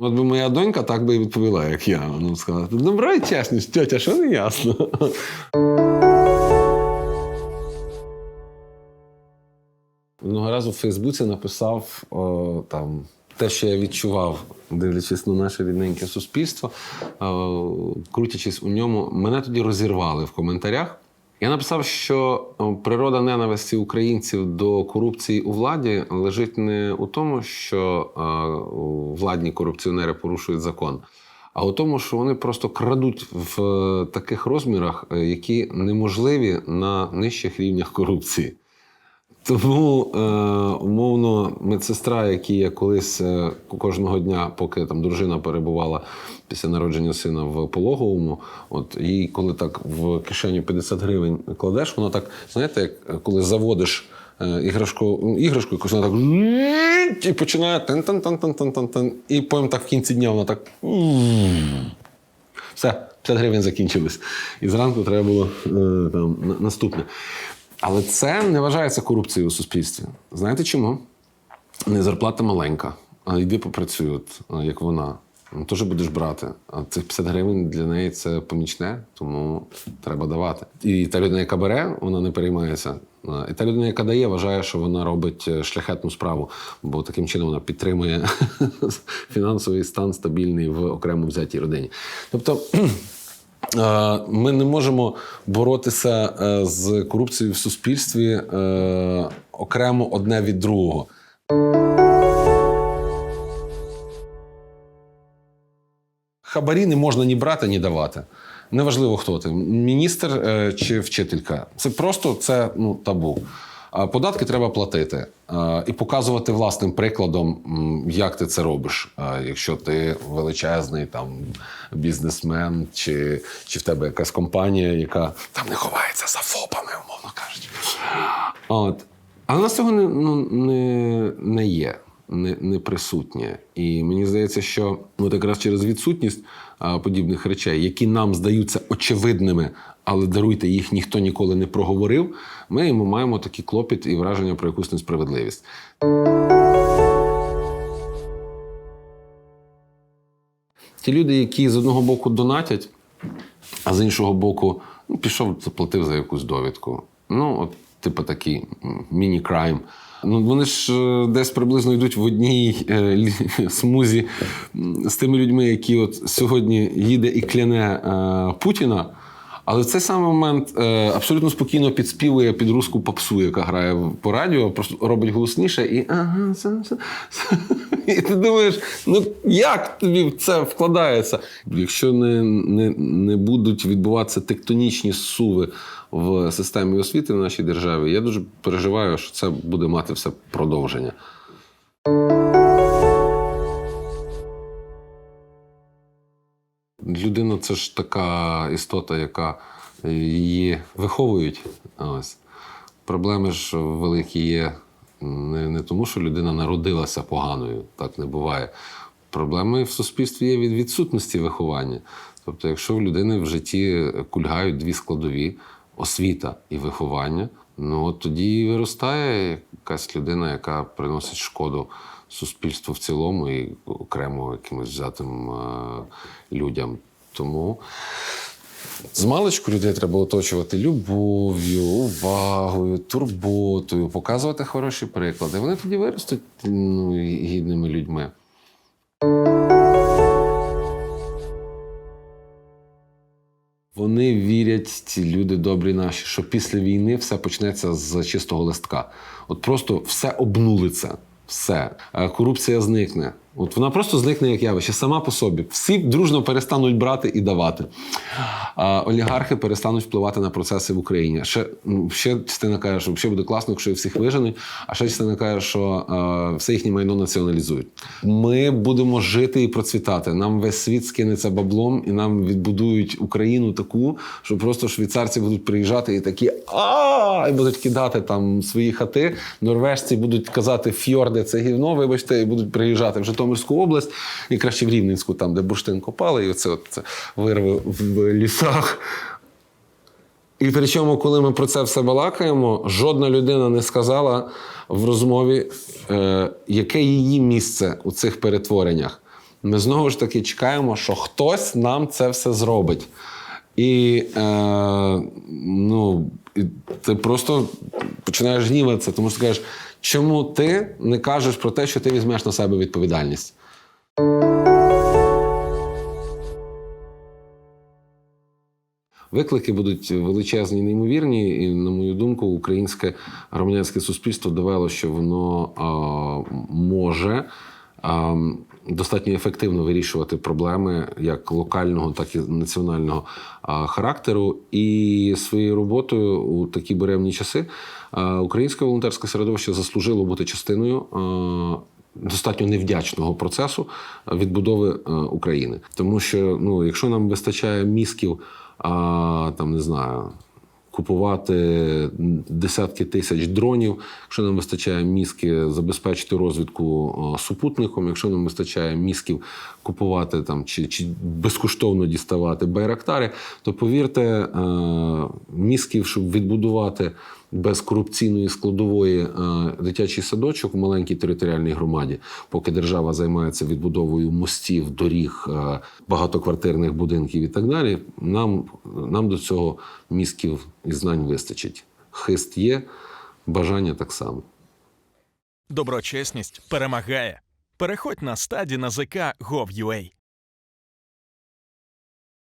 От би моя донька так би і відповіла, як я. Ну, сказала, добра і чесність, тьотя, що не ясно. Одного разу в Фейсбуці написав о, там, те, що я відчував, дивлячись на наше рідненьке суспільство, крутячись у ньому, мене тоді розірвали в коментарях. Я написав, що природа ненависті українців до корупції у владі лежить не у тому, що е, владні корупціонери порушують закон, а у тому, що вони просто крадуть в е, таких розмірах, е, які неможливі на нижчих рівнях корупції. Тому, е, умовно, медсестра, якій я колись е, кожного дня, поки там дружина перебувала після народження сина в пологовому, от їй, коли так в кишеню 50 гривень кладеш, вона так, знаєте, як коли заводиш е, іграшку, ну, іграшку, якусь вона так і починає тан тан тан тан тан тан і потім так в кінці дня вона так. Все, 50 гривень закінчились. І зранку треба було е, там, наступне. Але це не вважається корупцією у суспільстві. Знаєте чому? Не зарплата маленька, а йди попрацюй, от, як вона. Ну, Теж будеш брати. А цих 50 гривень для неї це помічне, тому треба давати. І та людина, яка бере, вона не переймається. І та людина, яка дає, вважає, що вона робить е, шляхетну справу, бо таким чином вона підтримує фінансовий стан стабільний в окремо взятій родині. Тобто. Е, Ми не можемо боротися е, з корупцією в суспільстві е, окремо одне від другого. Хабарі не можна ні брати, ні давати. Неважливо, хто ти міністр чи вчителька. Це просто це ну, табу. Податки треба платити і показувати власним прикладом, як ти це робиш. Якщо ти величезний там бізнесмен, чи, чи в тебе якась компанія, яка там не ховається за ФОПами, умовно кажучи. От. Але у нас цього не, ну, не, не є, не, не присутнє. І мені здається, що от якраз через відсутність а, подібних речей, які нам здаються очевидними, але даруйте, їх ніхто ніколи не проговорив, ми йому маємо такий клопіт і враження про якусь несправедливість. Ті люди, які з одного боку донатять, а з іншого боку, ну, пішов, заплатив за якусь довідку. Ну, от, типу такий міні-крайм. Ну, вони ж е, десь приблизно йдуть в одній е, смузі з тими людьми, які от сьогодні їде і кляне е, Путіна. Але в цей самий момент е, абсолютно спокійно підспівує під русську попсу, яка грає по радіо, просто робить голосніше і ага. І ти думаєш, ну як тобі це вкладається? Якщо не, не, не будуть відбуватися тектонічні суви в системі освіти в нашій державі, я дуже переживаю, що це буде мати все продовження. Людина це ж така істота, яка її виховують. Ось. Проблеми ж великі є не, не тому, що людина народилася поганою, так не буває. Проблеми в суспільстві є від відсутності виховання. Тобто, якщо в людини в житті кульгають дві складові освіта і виховання, ну от тоді виростає якась людина, яка приносить шкоду суспільству в цілому і окремо якимось взятим е, людям. Тому з маличку людей треба оточувати любов'ю, увагою, турботою, показувати хороші приклади. Вони тоді виростуть ну, гідними людьми. Вірять, ці люди добрі наші, що після війни все почнеться з чистого листка. От просто все обнулиться. Все. Е, Корупція зникне. От вона просто зникне як явище, сама по собі. Всі дружно перестануть брати і давати. А олігархи перестануть впливати на процеси в Україні. Ще, ще частина каже, що взагалі буде класно, якщо всіх виженуть, а ще частина каже, що е, все їхнє майно націоналізують. Ми будемо жити і процвітати. Нам весь світ скинеться баблом, і нам відбудують Україну таку, що просто швейцарці будуть приїжджати і такі а і будуть кидати там свої хати. Норвежці будуть казати фьорди, це гівно, вибачте, і будуть приїжджати в Житомирську область і краще в Рівненську, там, де бурштин копали, і оце от вирви в лісах. І причому, коли ми про це все балакаємо, жодна людина не сказала в розмові, е, яке її місце у цих перетвореннях. Ми знову ж таки чекаємо, що хтось нам це все зробить. І е, ну, ти просто починаєш гніватися, тому що ти кажеш, чому ти не кажеш про те, що ти візьмеш на себе відповідальність? Виклики будуть величезні, неймовірні, і, на мою думку, українське громадянське суспільство довело, що воно е, може достатньо ефективно вирішувати проблеми як локального, так і національного характеру. І своєю роботою у такі буремні часи українське волонтерське середовище заслужило бути частиною. Достатньо невдячного процесу відбудови України, тому що ну, якщо нам вистачає мізків, а, там не знаю, купувати десятки тисяч дронів, якщо нам вистачає мізки забезпечити розвідку е, супутником, якщо нам вистачає мізків купувати там чи, чи безкоштовно діставати байрактари, то повірте, е, мізків, щоб відбудувати без корупційної складової е, дитячий садочок в маленькій територіальній громаді, поки держава займається відбудовою мостів, доріг, е, багатоквартирних будинків і так далі. Нам, нам до цього мізків і знань вистачить. Хист є, бажання так само. Доброчесність перемагає. Переходь на стаді на ЗК Gov.ua.